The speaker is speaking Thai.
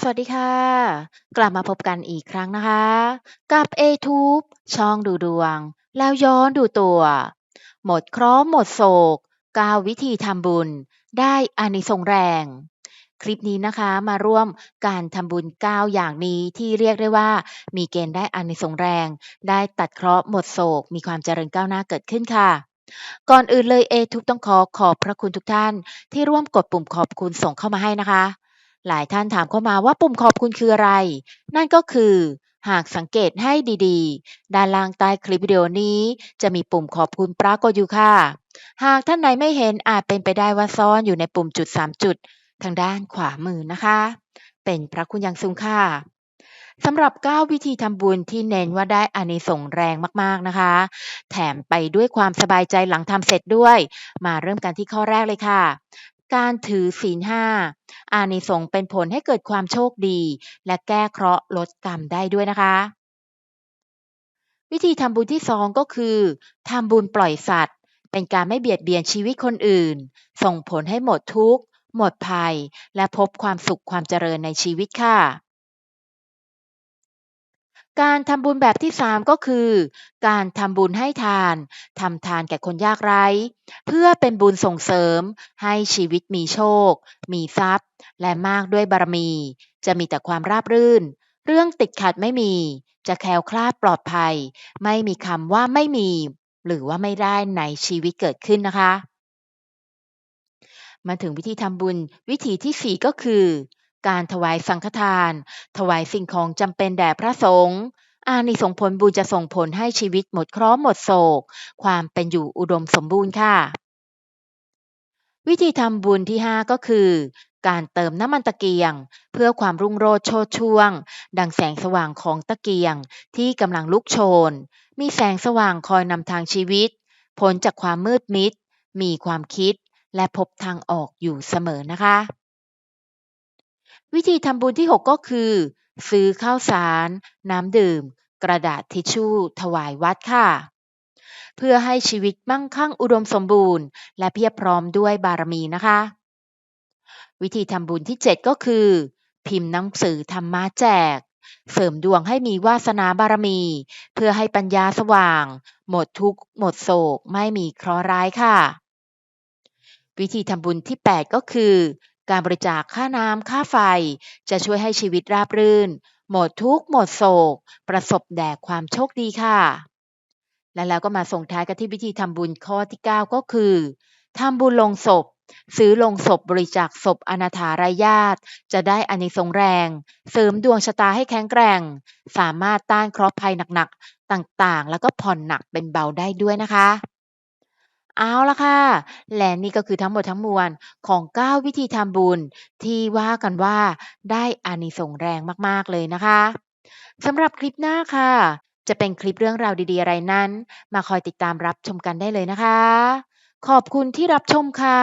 สวัสดีค่ะ กลับมาพบกันอีกครั้งนะคะ กับ A-Tube ช่องดูดวง แล้วย้อนดูตัว หมดเคราะห์หมดโศก9วิธีทำบุญ ได้อานิสงส์แรง คลิปนี้นะคะมาร่วมการทำบุญ 9 อย่างนี้ที่เรียกได้ว่า มีเกณฑ์ได้อานิสงส์แรง ได้ตัดเคราะห์หมดโศก มีความเจริญก้าวหน้าเกิดขึ้นค่ะก่อนอื่นเลย A-Tube ต้องขอขอบพระคุณทุกท่านที่ร่วมกดปุ่มขอบคุณส่งเข้ามาให้นะคะ หลายท่านถามเข้ามาว่าปุ่มขอบคุณคืออะไร นั่นก็คือ หากสังเกตให้ดีๆ ด้านล่างใต้คลิปวิดีโอนี้ จะมีปุ่มขอบคุณปรากฏอยู่ค่ะ หากท่านไหนไม่เห็นอาจเป็นไปได้ว่าซ่อนอยู่ในปุ่มจุด 3 จุด ทางด้านขวามือนะคะ เป็นพระคุณอย่างสูงค่ะสำหรับ 9 วิธีทำบุญที่เน้นว่าได้อานิสงส์แรงมากๆนะคะ แถมไปด้วยความสบายใจหลังทำเสร็จด้วย มาเริ่มกันที่ข้อแรกเลยค่ะ การถือศีลห้าอานิสงส์เป็นผลให้เกิดความโชคดี และแก้เคราะห์ลดกรรมได้ด้วยนะคะ วิธีทำบุญที่สองก็คือทำบุญปล่อยสัตว์ เป็นการไม่เบียดเบียนชีวิตคนอื่น ส่งผลให้หมดทุกข์ หมดภัย และพบความสุขความเจริญในชีวิตค่ะ การทำบุญแบบที่ 3 ก็คือ การทำบุญให้ทานทำทานแก่คนยากไร้ เพื่อเป็นบุญส่งเสริม ให้ชีวิตมีโชค มีทรัพย์ และมากด้วยบารมี จะมีแต่ความราบรื่น เรื่องติดขัดไม่มี จะแคล้วคลาดปลอดภัย ไม่มีคำว่าไม่มี หรือว่าไม่ได้ในชีวิตเกิดขึ้นนะคะ มาถึงวิธีทำบุญวิธีที่ 4 ก็คือ การถวายสังฆทาน ถวายสิ่งของจำเป็นแด่พระสงฆ์อานิสงส์ผลบุญจะส่งผลให้ชีวิตหมดเคราะห์หมดโศก ความเป็นอยู่อุดมสมบูรณ์ค่ะ วิธีทำบุญที่ 5 ก็คือ การเติมน้ำมันตะเกียง เพื่อความรุ่งโรจน์โชติช่วง ดังแสงสว่างของตะเกียงที่กำลังลุกโชน มีแสงสว่างคอยนำทางชีวิตพ้นจากความมืดมิด มีความคิดและพบทางออกอยู่เสมอนะคะ วิธีทำบุญที่ 6 ก็คือ ซื้อข้าวสาร น้ำดื่ม กระดาษทิชชู่ ถวายวัดค่ะ เพื่อให้ชีวิตมั่งคั่งอุดมสมบูรณ์ และเพียบพร้อมด้วยบารมีนะคะ วิธีทำบุญที่ 7 ก็คือ พิมพ์หนังสือธรรมะแจก เสริมดวงให้มีวาสนาบารมี เพื่อให้ปัญญาสว่าง หมดทุกข์หมดโศกไม่มีเคราะห์ร้ายค่ะวิธีทำบุญที่ 8 ก็คือ การบริจาคค่าน้ำค่าไฟ จะช่วยให้ชีวิตราบรื่น หมดทุกข์หมดโศก ประสบแด่ความโชคดีค่ะ และแล้วก็มาส่งท้ายกันที่วิธีทำบุญข้อที่ 9 ก็คือทำบุญลงศพ ซื้อลงศพบริจาคศพอนาถาร้ญาติ จะได้อานิสงส์แรง เสริมดวงชะตาให้แข็งแกร่ง สามารถต้านเคราะห์ภัยหนักๆ ต่างๆ แล้วก็ผ่อนหนักเป็นเบาได้ด้วยนะคะ เอาละค่ะ และนี่ก็คือทั้งหมดทั้งมวลของ 9 วิธีทำบุญ ที่ว่ากันว่าได้อานิสงส์แรงมากๆเลยนะคะสำหรับคลิปหน้าค่ะ จะเป็นคลิปเรื่องราวดีๆ อะไรนั้น มาคอยติดตามรับชมกันได้เลยนะคะ ขอบคุณที่รับชมค่ะ